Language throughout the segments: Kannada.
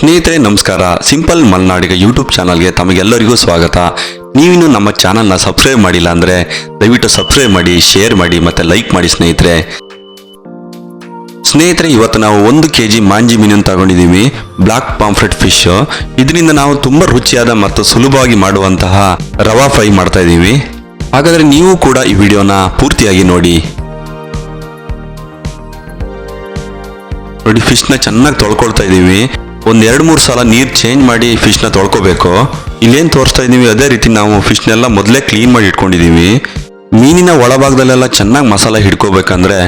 ಸ್ನೇಹಿತರೆ, ನಮಸ್ಕಾರ. ಸಿಂಪಲ್ ಮಲ್ನಾಡಿಗ ಯೂಟ್ಯೂಬ್ ಚಾನಲ್ಗೆ ತಮಗೆಲ್ಲರಿಗೂ ಸ್ವಾಗತ. ನೀವಿನ್ನು ನಮ್ಮ ಚಾನಲ್ನ ಸಬ್ಸ್ಕ್ರೈಬ್ ಮಾಡಿಲ್ಲ ಅಂದರೆ ದಯವಿಟ್ಟು ಸಬ್ಸ್ಕ್ರೈಬ್ ಮಾಡಿ, ಶೇರ್ ಮಾಡಿ ಮತ್ತು ಲೈಕ್ ಮಾಡಿ ಸ್ನೇಹಿತರೆ. ಸ್ನೇಹಿತರೆ, ಇವತ್ತು ನಾವು ಒಂದು ಕೆ ಜಿ ಮಾಂಜಿ ಮೀನನ್ನು ತಗೊಂಡಿದ್ದೀವಿ. ಬ್ಲಾಕ್ ಪಾಂಫ್ರೆಟ್ ಫಿಶ್ ಇದರಿಂದ ನಾವು ತುಂಬ ರುಚಿಯಾದ ಮತ್ತು ಸುಲಭವಾಗಿ ಮಾಡುವಂತಹ ರವಾ ಫ್ರೈ ಮಾಡ್ತಾ ಇದ್ದೀವಿ. ಹಾಗಾದರೆ ನೀವು ಕೂಡ ಈ ವಿಡಿಯೋನ ಪೂರ್ತಿಯಾಗಿ ನೋಡಿ. ನೋಡಿ ಫಿಶ್ನ ಚೆನ್ನಾಗಿ ತೊಳ್ಕೊಳ್ತಾ ಇದ್ದೀವಿ. ಒಂದ್ ಎರಡು ಮೂರು ಸಲ ನೀರು ಚೇಂಜ್ ಮಾಡಿ ಫಿಶ್ನ ತೊಳ್ಕೊಬೇಕು. ಇಲ್ಲೇನು ತೋರಿಸ್ತಾ ಇದ್ದೀವಿ ಅದೇ ರೀತಿ ನಾವು ಫಿಶ್ನೆಲ್ಲ ಮೊದಲೇ ಕ್ಲೀನ್ ಮಾಡಿ ಇಟ್ಕೊಂಡಿದ್ದೀವಿ ಮೀನಿನ ಒಳಭಾಗದಲ್ಲೆಲ್ಲ ಚೆನ್ನಾಗಿ ಮಸಾಲ ಹಿಡ್ಕೋಬೇಕಂದ್ರೆ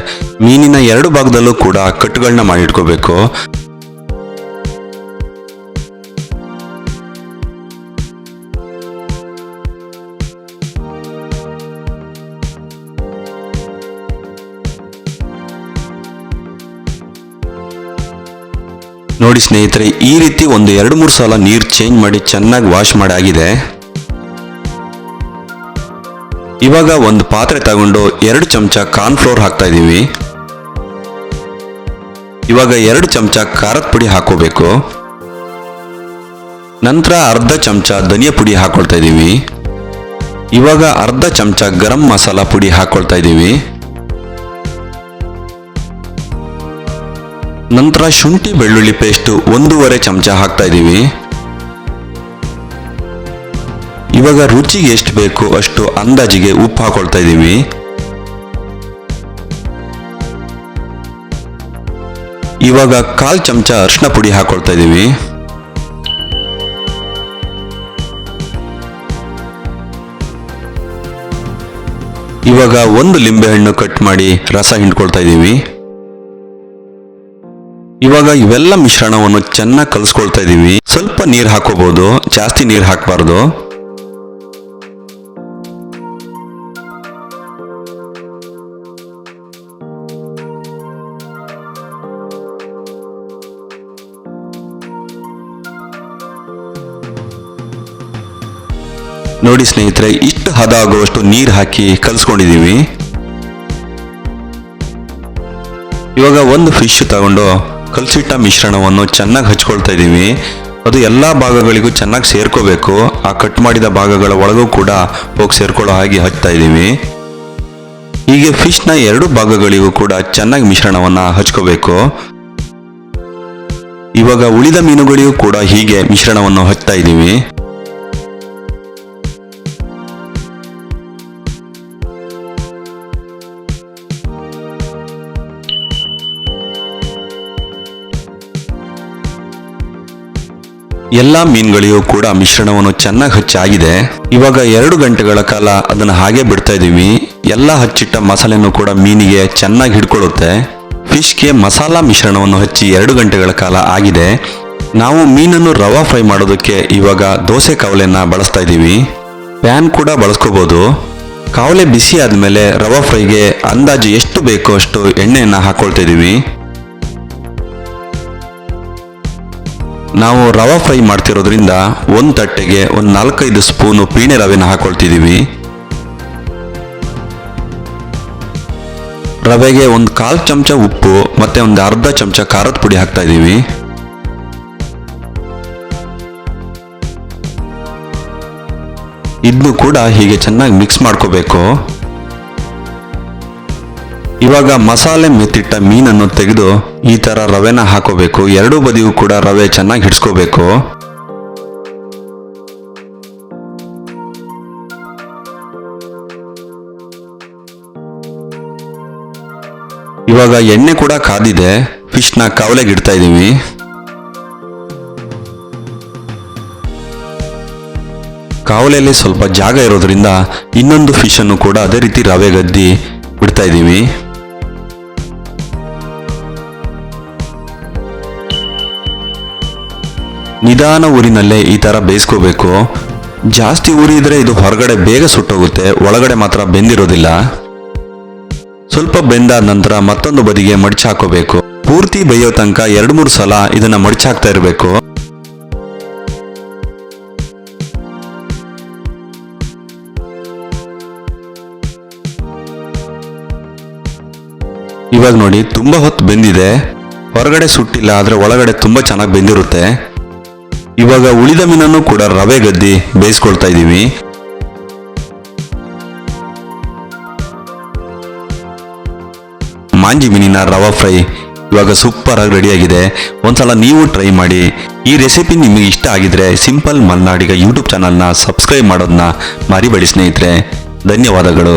ಮೀನಿನ ಎರಡು ಭಾಗದಲ್ಲೂ ಕೂಡ ಕಟ್ಟುಗಳನ್ನ ಮಾಡಿ ಇಟ್ಕೋಬೇಕು. ನೋಡಿ ಸ್ನೇಹಿತರೆ, ಈ ರೀತಿ ಒಂದು ಎರಡು ಮೂರು ಸಲ ನೀರು ಚೇಂಜ್ ಮಾಡಿ ಚೆನ್ನಾಗಿ ವಾಶ್ ಮಾಡಿ ಆಗಿದೆ ಇವಾಗ ಒಂದು ಪಾತ್ರೆ ತಗೊಂಡು ಎರಡು ಚಮಚ ಕಾರ್ನ್ಫ್ಲೋರ್ ಹಾಕ್ತಾ ಇದ್ದೀವಿ. ಇವಾಗ ಎರಡು ಚಮಚ ಖಾರದ ಪುಡಿ ಹಾಕೋಬೇಕು ನಂತರ ಅರ್ಧ ಚಮಚ ಧನಿಯಾ ಪುಡಿ ಹಾಕೊಳ್ತಾ ಇದ್ದೀವಿ. ಇವಾಗ ಅರ್ಧ ಚಮಚ ಗರಂ ಮಸಾಲ ಪುಡಿ ಹಾಕೊಳ್ತಾ ಇದ್ದೀವಿ. ನಂತರ ಶುಂಠಿ ಬೆಳ್ಳುಳ್ಳಿ ಪೇಸ್ಟ್ ಒಂದೂವರೆ ಚಮಚ ಹಾಕ್ತಾ ಇದ್ದೀವಿ. ಇವಾಗ ರುಚಿಗೆ ಎಷ್ಟು ಬೇಕು ಅಷ್ಟು ಅಂದಾಜಿಗೆ ಉಪ್ಪು ಹಾಕೊಳ್ತಾ ಇದ್ದೀವಿ. ಇವಾಗ ಕಾಲ್ ಚಮಚ ಅರಿಶಿನ ಪುಡಿ ಹಾಕೊಳ್ತಾ ಇದ್ದೀವಿ. ಇವಾಗ ಒಂದು ಲಿಂಬೆಹಣ್ಣು ಕಟ್ ಮಾಡಿ ರಸ ಹಿಂಡ್ಕೊಳ್ತಾ ಇದ್ದೀವಿ. ಇವಾಗ ಇವೆಲ್ಲ ಮಿಶ್ರಣವನ್ನು ಚೆನ್ನಾಗಿ ಕಲಿಸ್ಕೊಳ್ತಾ ಇದ್ದೀವಿ ಸ್ವಲ್ಪ ನೀರು ಹಾಕೋಬಹುದು ಜಾಸ್ತಿ ನೀರು ಹಾಕಬಾರ್ದು. ನೋಡಿ ಸ್ನೇಹಿತರೆ, ಇಷ್ಟು ಹದ ಆಗುವಷ್ಟು ನೀರು ಹಾಕಿ ಕಲಿಸ್ಕೊಂಡಿದ್ದೀವಿ ಇವಾಗ ಒಂದು ಫಿಶ್ ತಗೊಂಡು ಕಲಸಿಟ್ಟ ಮಿಶ್ರಣವನ್ನು ಚೆನ್ನಾಗಿ ಹಚ್ಕೊಳ್ತಾ ಇದ್ದೀವಿ ಅದು ಎಲ್ಲ ಭಾಗಗಳಿಗೂ ಚೆನ್ನಾಗಿ ಸೇರ್ಕೋಬೇಕು. ಆ ಕಟ್ ಮಾಡಿದ ಭಾಗಗಳ ಒಳಗೂ ಕೂಡ ಹೋಗಿ ಸೇರ್ಕೊಳ್ಳೋ ಹಾಗೆ ಹಚ್ತಾ ಇದ್ದೀವಿ ಹೀಗೆ ಫಿಶ್ನ ಎರಡು ಭಾಗಗಳಿಗೂ ಕೂಡ ಚೆನ್ನಾಗಿ ಮಿಶ್ರಣವನ್ನು ಹಚ್ಕೋಬೇಕು. ಇವಾಗ ಉಳಿದ ಮೀನುಗಳಿಗೂ ಕೂಡ ಹೀಗೆ ಮಿಶ್ರಣವನ್ನು ಹಚ್ತಾ ಇದ್ದೀವಿ ಎಲ್ಲ ಮೀನುಗಳಿಗೂ ಕೂಡ ಮಿಶ್ರಣವನ್ನು ಚೆನ್ನಾಗಿ ಹಚ್ಚಾಗಿದೆ. ಇವಾಗ ಎರಡು ಗಂಟೆಗಳ ಕಾಲ ಅದನ್ನು ಹಾಗೆ ಬಿಡ್ತಾ ಇದೀವಿ. ಎಲ್ಲ ಹಚ್ಚಿಟ್ಟ ಮಸಾಲೆನೂ ಕೂಡ ಮೀನಿಗೆ ಚೆನ್ನಾಗಿ ಹಿಡ್ಕೊಳ್ಳುತ್ತೆ ಫಿಶ್ಗೆ ಮಸಾಲಾ ಮಿಶ್ರಣವನ್ನು ಹಚ್ಚಿ ಎರಡು ಗಂಟೆಗಳ ಕಾಲ ಆಗಿದೆ. ನಾವು ಮೀನನ್ನು ರವಾ ಫ್ರೈ ಮಾಡೋದಕ್ಕೆ ಇವಾಗ ದೋಸೆ ಕಾವಲೆಯನ್ನು ಬಳಸ್ತಾ ಇದ್ದೀವಿ ಪ್ಯಾನ್ ಕೂಡ ಬಳಸ್ಕೋಬೋದು. ಕಾವಲೆ ಬಿಸಿ ಆದಮೇಲೆ ರವಾ ಫ್ರೈಗೆ ಅಂದಾಜು ಎಷ್ಟು ಬೇಕೋ ಅಷ್ಟು ಎಣ್ಣೆಯನ್ನು ಹಾಕೊಳ್ತಾ ನಾವು ರವಾ ಫ್ರೈ ಮಾಡ್ತಿರೋದ್ರಿಂದ ಒಂದು ತಟ್ಟೆಗೆ ಒಂದು ನಾಲ್ಕೈದು ಸ್ಪೂನು ಪೀಣೆ ರವೆನ ಹಾಕೊಳ್ತಿದ್ದೀವಿ ರವೆಗೆ ಒಂದು ಕಾಲು ಚಮಚ ಉಪ್ಪು ಮತ್ತೆ ಒಂದು ಅರ್ಧ ಚಮಚ ಖಾರದ ಪುಡಿ ಹಾಕ್ತಾ ಇದ್ದೀವಿ ಇದನ್ನು ಕೂಡ ಹೀಗೆ ಚೆನ್ನಾಗಿ ಮಿಕ್ಸ್ ಮಾಡ್ಕೋಬೇಕು. ಇವಾಗ ಮಸಾಲೆ ಮೆತ್ತಿಟ್ಟ ಮೀನನ್ನು ತೆಗೆದು ಈ ತರ ರವೆನ ಹಾಕೋಬೇಕು. ಎರಡೂ ಬದಿಯೂ ಕೂಡ ರವೆ ಚೆನ್ನಾಗಿ ಹಿಡ್ಸ್ಕೋಬೇಕು. ಇವಾಗ ಎಣ್ಣೆ ಕೂಡ ಕಾದಿದೆ. ಫಿಶ್ನ ಕಾವಲೆಗೆ ಇಡ್ತಾ ಇದ್ದೀವಿ ಕಾವಲೆಯಲ್ಲಿ ಸ್ವಲ್ಪ ಜಾಗ ಇರೋದ್ರಿಂದ ಇನ್ನೊಂದು ಫಿಶ್ ಅನ್ನು ಕೂಡ ಅದೇ ರೀತಿ ರವೆ ಗದ್ದಿ ಬಿಡ್ತಾ ಇದ್ದೀವಿ ನಿಧಾನ ಊರಿನಲ್ಲೇ ಈ ಥರ ಬೇಯಿಸ್ಕೋಬೇಕು. ಜಾಸ್ತಿ ಉರಿದ್ರೆ ಇದು ಹೊರಗಡೆ ಬೇಗ ಸುಟ್ಟೋಗುತ್ತೆ, ಒಳಗಡೆ ಮಾತ್ರ ಬೆಂದಿರೋದಿಲ್ಲ. ಸ್ವಲ್ಪ ಬೆಂದಾದ ನಂತರ ಮತ್ತೊಂದು ಬದಿಗೆ ಮಡಚಿ ಹಾಕೋಬೇಕು. ಪೂರ್ತಿ ಬೇಯೋ ತನಕ ಎರಡು ಮೂರು ಸಲ ಇದನ್ನ ಮಡಚಿ ಹಾಕ್ತಾ ಇರಬೇಕು. ಇವಾಗ ನೋಡಿ ತುಂಬಾ ಹೊತ್ತು ಬೆಂದಿದೆ. ಹೊರಗಡೆ ಸುಟ್ಟಿಲ್ಲ, ಆದ್ರೆ ಒಳಗಡೆ ತುಂಬಾ ಚೆನ್ನಾಗಿ ಬೆಂದಿರುತ್ತೆ. ಇವಾಗ ಉಳಿದ ಮೀನನ್ನು ಕೂಡ ರವೆ ಗದ್ದಿ ಬೇಯಿಸ್ಕೊಳ್ತಾ ಇದ್ದೀವಿ. ಮಾಂಜಿ ಮೀನಿನ ರವಾ ಫ್ರೈ ಇವಾಗ ಸೂಪರ್ ಆಗಿ ರೆಡಿಯಾಗಿದೆ ಒಂದ್ಸಲ ನೀವು ಟ್ರೈ ಮಾಡಿ. ಈ ರೆಸಿಪಿ ನಿಮಗೆ ಇಷ್ಟ ಆಗಿದ್ರೆ ಸಿಂಪಲ್ ಮಲ್ನಾಡಿಗ ಯೂಟ್ಯೂಬ್ ಚಾನಲ್ನ ಸಬ್ಸ್ಕ್ರೈಬ್ ಮಾಡೋದನ್ನ ಮರಿಬೇಡಿ ಸ್ನೇಹಿತರೆ. ಧನ್ಯವಾದಗಳು.